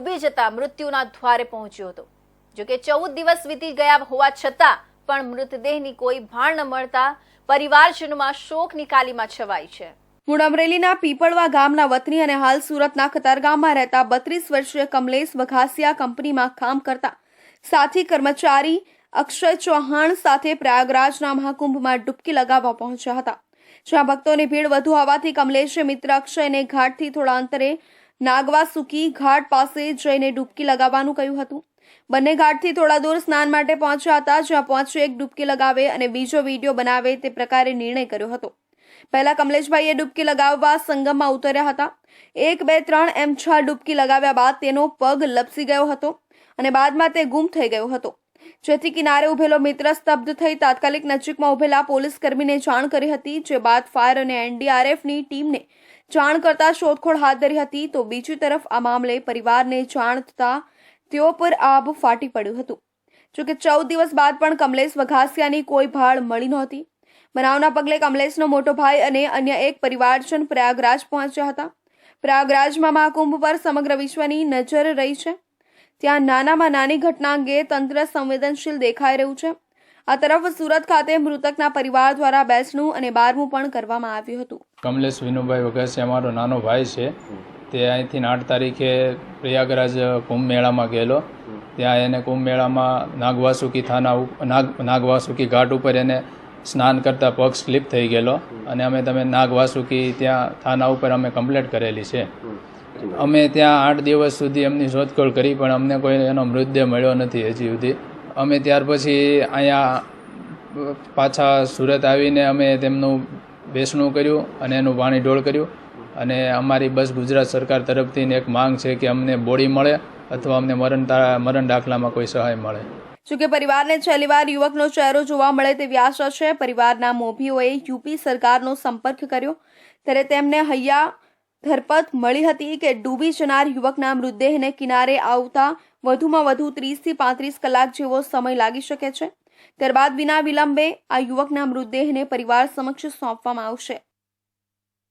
ડૂબી જતા મૃત્યુના દ્વારે પહોંચ્યો હતો. જોકે ચૌદ દિવસ વીતી ગયા હોવા છતાં પણ મૃતદેહની કોઈ ભાણ ન મળતા પરિવારજનોમાં શોકની કાલીમાં છવાઈ છે. મૂળ અમરેલીના પીપળવા ગામના વતની અને હાલ સુરતના ખતરગામમાં રહેતા બત્રીસ વર્ષીય કમલેશ વઘાસિયા કંપનીમાં કામ કરતા સાથી કર્મચારી અક્ષય ચૌહાણ સાથે પ્રયાગરાજના મહાકુંભમાં ડૂબકી લગાવવા પહોંચ્યા હતા. જ્યાં ભક્તોની ભીડ વધુ હોવાથી કમલેશે મિત્ર અક્ષયને ઘાટથી થોડા અંતરે નાગવા સુકી ઘાટ પાસે જઈને ડૂબકી લગાવવાનું કહ્યું હતું. બંને ઘાટથી થોડા દૂર સ્નાન માટે પહોંચ્યા હતા જ્યાં પહોંચી એક ડૂબકી લગાવે અને બીજો વીડિયો બનાવે તે પ્રકારે નિર્ણય કર્યો હતો. પહેલા કમલેશભાઈએ ડૂબકી લગાવવા સંગમમાં ઉતર્યા હતા. એક, બે, ત્રણ, એમ છ ડૂબકી લગાવ્યા બાદ તેનો પગ લપસી ગયો હતો અને બાદમાં તે ગુમ થઈ ગયો હતો. જેથી કિનારે ઉભેલો મિત્ર સ્તબ્ધ થઈ તાત્કાલિક નજીકમાં ઉભેલા પોલીસ કર્મીને જાણ કરી હતી, જે બાદ ફાયર અને એનડીઆરએફની ટીમને જાણ કરતા શોધખોળ હાથ ધરી હતી. તો બીજી તરફ આ મામલે પરિવારને જાણ થતા તેઓ પર આભ ફાટી પડ્યું હતું. જોકે ચૌદ દિવસ બાદ પણ કમલેશ વઘાસિયાની કોઈ ભાળ મળી નહોતી. બનાવના પગલે કમલેશનો મોટો ભાઈ અને અન્ય એક પરિવારજન પ્રયાગરાજ પહોંચ્યા હતા. પ્રયાગરાજમાં મહાકુંભ પર સમગ્ર વિશ્વની નજર રહી છે. ત્યાં નાનામાં નાની ઘટના અંગે તંત્ર સંવેદનશીલ દેખાઈ રહ્યું છે. આ તરફ સુરત ખાતે મૃતકના પરિવાર દ્વારા બેસણું અને બારમું પણ કરવામાં આવ્યું હતું. કમલેશ વિનુભાઈ વઘાસી અમારો નાનો ભાઈ છે. તે અહીંથી આઠ તારીખે પ્રયાગરાજ કુંભ મેળામાં ગયેલો. ત્યાં એને કુંભ મેળામાં નાગવાસુકી થાના નાગ, નાગવાસુકી ઘાટ ઉપર એને સ્નાન કરતાં પગ સ્લીપ થઈ ગયેલો. અને અમે તમે નાગવાસુકી ત્યાં થાના ઉપર અમે કમ્પ્લેટ કરેલી છે. અમે ત્યાં આઠ દિવસ સુધી એમની શોધખોળ કરી પણ અમને કોઈ એનો મૃતદેહ મળ્યો નથી હજી સુધી. અમે ત્યાર પછી અહીંયા પાછા સુરત આવીને અમે તેમનું બેસણું કર્યું અને એનું પાણી ઢોળ કર્યું. અને અમારી બસ ગુજરાત સરકાર તરફથી એક માંગ છે કે અમને બોડી મળે અથવા અમને મરણ તા- મરણ દાખલામાં કોઈ સહાય મળે. જોકે પરિવારને છેલ્લીવાર યુવકનો ચહેરો જોવા મળે તેવી આશા છે? પરિવારના મોભીઓએ યુપી સરકારનો સંપર્ક કર્યો. ત્યારે તેમને હૈયા ધરપત મળી હતી કે ડૂબી જનાર યુવકના મૃતદેહને કિનારે આવતા વધુમાં વધુ ત્રીસથી પાંત્રીસ કલાક જેવો સમય લાગી શકે છે. ત્યારબાદ વિના વિલંબે આ યુવકના મૃતદેહને પરિવાર સમક્ષ સોંપવામાં આવશે.